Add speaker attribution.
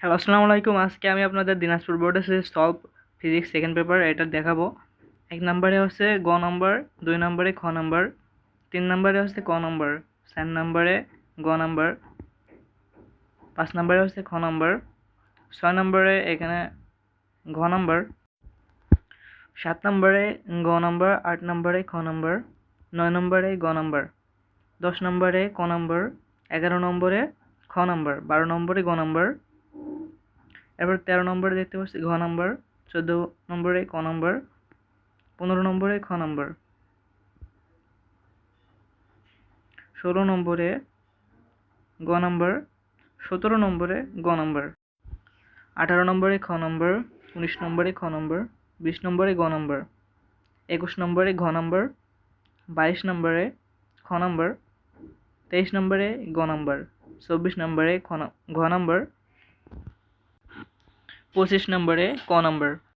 Speaker 1: Hello, আসসালামু আলাইকুম। আজকে আমি আপনাদের দিনাজপুর বোর্ডে সলভ ফিজিক্স সেকেন্ড পেপার এটা দেখাবো। এক নম্বরে হচ্ছে গ নম্বর, দুই নম্বরে খ নম্বর, তিন নম্বরে হচ্ছে ক নম্বর, চার নম্বরে গ নম্বর, পাঁচ নম্বরে হচ্ছে খ নম্বর, ছয় নম্বরে এখানে ঘ নম্বর, সাত নম্বরে গ নম্বর, আট নম্বরে খ নম্বর, নয় নম্বরে গ নম্বর, দশ নম্বরে ক নম্বর, এগারো নম্বরে খ নম্বর, বারো নম্বরে গ নম্বর এরপর তেরো নম্বরে দেখতে পাচ্ছি ঘ নম্বর, চোদ্দ নম্বরে ক নম্বর, পনেরো নম্বরে খ নম্বর। ষোলো নম্বরে গ নম্বর, সতেরো নম্বরে গ নম্বর, আঠারো নম্বরে খ নম্বর, উনিশ নম্বরে খ নম্বর, বিশ নম্বরে গ নম্বর, একুশ নম্বরে ঘ নম্বর, বাইশ নম্বরে খ নম্বর, তেইশ নম্বরে গ নম্বর, চব্বিশ নম্বরে ঘ নম্বর পঁচিশ নম্বরে ক নম্বর?